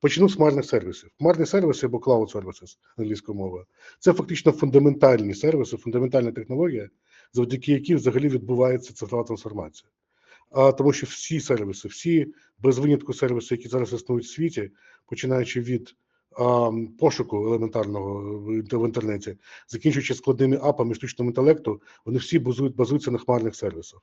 Почну з хмарних сервісів. Хмарні сервіси або cloud services англійською мовою це фактично фундаментальні сервіси, фундаментальна технологія, завдяки якій взагалі відбувається цифрова трансформація. А тому, що всі сервіси, всі без винятку сервіси, які зараз існують в світі, починаючи від а, пошуку елементарного в інтернеті, закінчуючи складними апами штучного інтелекту, вони всі базують, базуються на хмарних сервісах.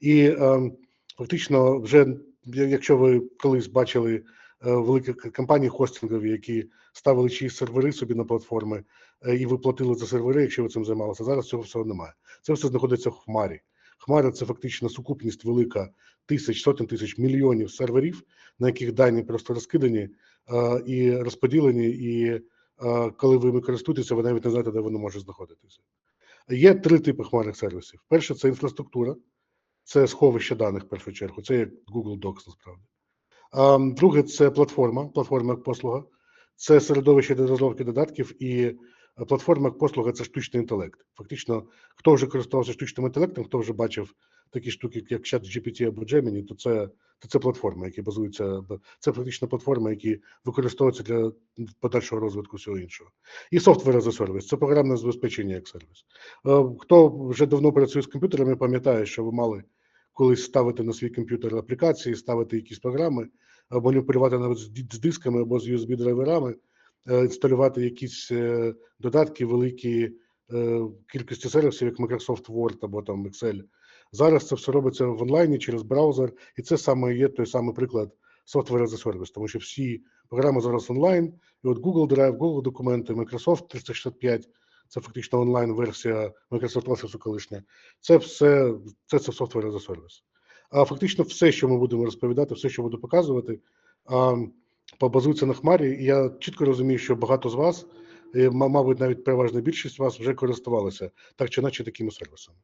І е, фактично, вже якщо ви колись бачили великі к- компанії хостингові, які ставили чиїсь сервери собі на платформи е, і ви платили за сервери, якщо ви цим займалися, зараз цього всього немає. Це все знаходиться в хмарі. Хмара це фактично сукупність велика тисяч, сотень тисяч мільйонів серверів, на яких дані просто розкидані е, і розподілені, і е, коли ви ними користуєтеся, ви навіть не знаєте, де вони можуть знаходитися. Є три типи хмарних сервісів. Перше це інфраструктура, це сховище даних в першу чергу, це як Google Docs насправді. А, друге це платформа, платформа як послуга, це середовище для розробки додатків, і е, платформа як послуга це штучний інтелект. Фактично, хто вже користувався штучним інтелектом, хто вже бачив такі штуки, як чат GPT або Gemini, то це, то це платформи, які базуються, це фактично платформи, які використовуються для подальшого розвитку всього іншого. І софтвер за сервіс це програмне забезпечення як сервіс. Е, Хто вже давно працює з комп'ютерами, пам'ятає, що ви мали колись ставити на свій комп'ютер аплікації, ставити якісь програми, або маніпулювати навіть з дисками або з USB-драйверами, е, інсталювати якісь е, додатки великі е, кількості сервісів, як Microsoft Word або там Excel. Зараз це все робиться в онлайні через браузер, і це саме є той самий приклад software as a service, тому що всі програми зараз онлайн, і от Google Drive, Google документи, Microsoft 365, це фактично онлайн-версія Microsoft Office колишня. Це все це, це as a service. А фактично все, що ми будемо розповідати, все, що буду показувати, побазується на хмарі. І я чітко розумію, що багато з вас, ма- мабуть, навіть переважна більшість вас вже користувалися так чи наче такими сервісами.